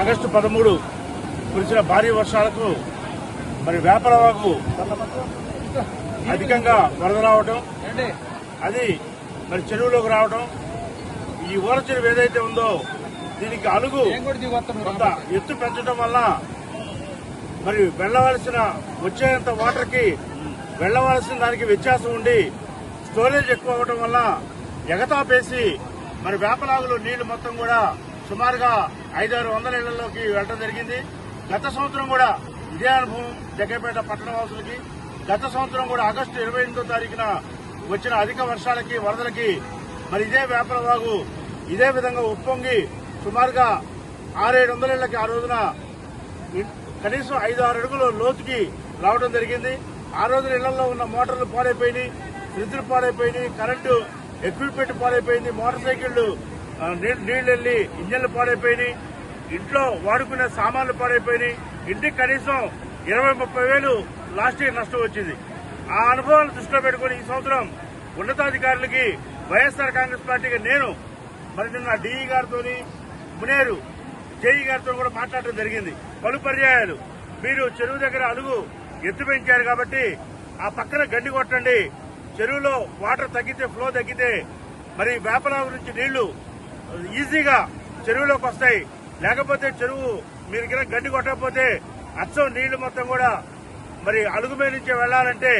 August పదమూడు కురిసిన భారీ వర్షాలకు మరి వేపలవాగు అధికంగా వరద రావడం అది మరి చెరువులోకి రావడం ఈ ఊర చెరువు ఏదైతే ఉందో దీనికి అలుగు కొంత ఎత్తు పెంచడం వల్ల మరి వెళ్ళవలసిన వచ్చేంత వాటర్కి వెళ్ళవలసిన దానికి వ్యత్యాసం ఉండి స్టోరేజ్ ఎక్కువ అవడం వల్ల ఎగతాపేసి మరి వేపలాగులో నీళ్ళు మొత్తం కూడా సుమారుగా ఐదారు వందల ఇళ్ళలోకి వెళ్ళడం జరిగింది. గత సంవత్సరం కూడా ఇదే అనుభవం జగ్గపేట పట్టణవాసులకి గత సంవత్సరం కూడా ఆగస్టు ఇరవై ఎనిమిదో తారీఖున వచ్చిన అధిక వర్షాలకి వరదలకి మరి ఇదే వేపలవాగు ఇదే విధంగా ఉప్పొంగి సుమారుగా ఆరేడు వందల ఇళ్ళకి ఆ రోజున కనీసం ఐదు ఆరు అడుగులు లోతుకి రావడం జరిగింది. ఆ రోజున ఇళ్ళలో ఉన్న మోటార్లు పాడైపోయినాయి ఫ్రిడ్జ్లు పాడైపోయినాయి కరెంటు ఎక్విప్మెంట్ పాడైపోయింది మోటార్ సైకిళ్ళు నీళ్ళు వెళ్ళి ఇంజన్లు పాడైపోయినాయి. ఇంట్లో వాడుకునే సామాన్లు పాడైపోయినాయి. ఇంటికి కనీసం ఇరవై ముప్పై వేలు లాస్ట్ ఇయర్ నష్టం వచ్చింది. ఆ అనుభవాలు దృష్టిలో పెట్టుకుని ఈ సంవత్సరం ఉన్నతాధికారులకి వైఎస్ఆర్ కాంగ్రెస్ పార్టీగా నేను మరి నిన్న డిఈ గారితోని మునేరు జేఈ గారితో కూడా మాట్లాడటం జరిగింది. పలు పర్యాయాలు. మీరు చెరువు దగ్గర అలుగు ఎత్తు పెంచారు కాబట్టి ఆ పక్కన గడ్డి కొట్టండి. చెరువులో వాటర్ తగ్గితే ఫ్లో తగ్గితే మరి వేపలాగు నుంచి నీళ్ళు ఈజీగా చెరువులోకి వస్తాయి. లేకపోతే చెరువు మీరు దగ్గర గడ్డి కొట్టకపోతే అచ్చం నీళ్ళు మొత్తం కూడా మరి అలుగు మీద నుంచి వెళ్ళాలంటే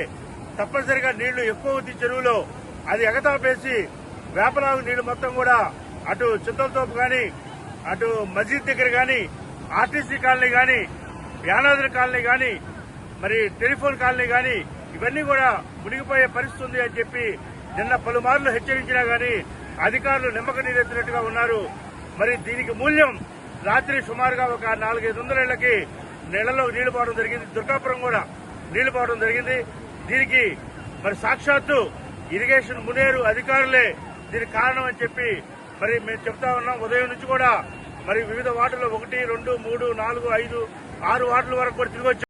తప్పనిసరిగా నీళ్ళు ఎక్కువ ఉంది చెరువులో. అది ఎగతాపేసి వేపలాగు నీళ్ళు మొత్తం కూడా అటు చింతలతోపు కానీ అటు మస్జిద్ దగ్గర కానీ ఆర్టీసీ కాలనీ కానీ యానాద్రి కాలనీ కానీ మరి టెలిఫోన్ కాలనీ కానీ ఇవన్నీ కూడా మునిగిపోయే పరిస్థితి ఉంది అని చెప్పి నిన్న పలుమార్లు హెచ్చరించినా కానీ అధికారులు నిమ్మక నీరెత్తినట్టుగా ఉన్నారు. మరి దీనికి మూల్యం రాత్రి సుమారుగా ఒక నాలుగైదు వందల నెలలో నీళ్ళు పోవడం జరిగింది. దుర్గాపురం కూడా నీళ్ళు పోవడం జరిగింది. దీనికి మరి సాక్షాత్తు ఇరిగేషన్ మునేరు అధికారులే దీనికి కారణం అని చెప్పి మరి మేము చెప్తా ఉన్నాం. ఉదయం నుంచి కూడా మరి వివిధ వార్డులో ఒకటి రెండు మూడు నాలుగు ఐదు ఆరు వార్డుల వరకు కూడా తిరిగి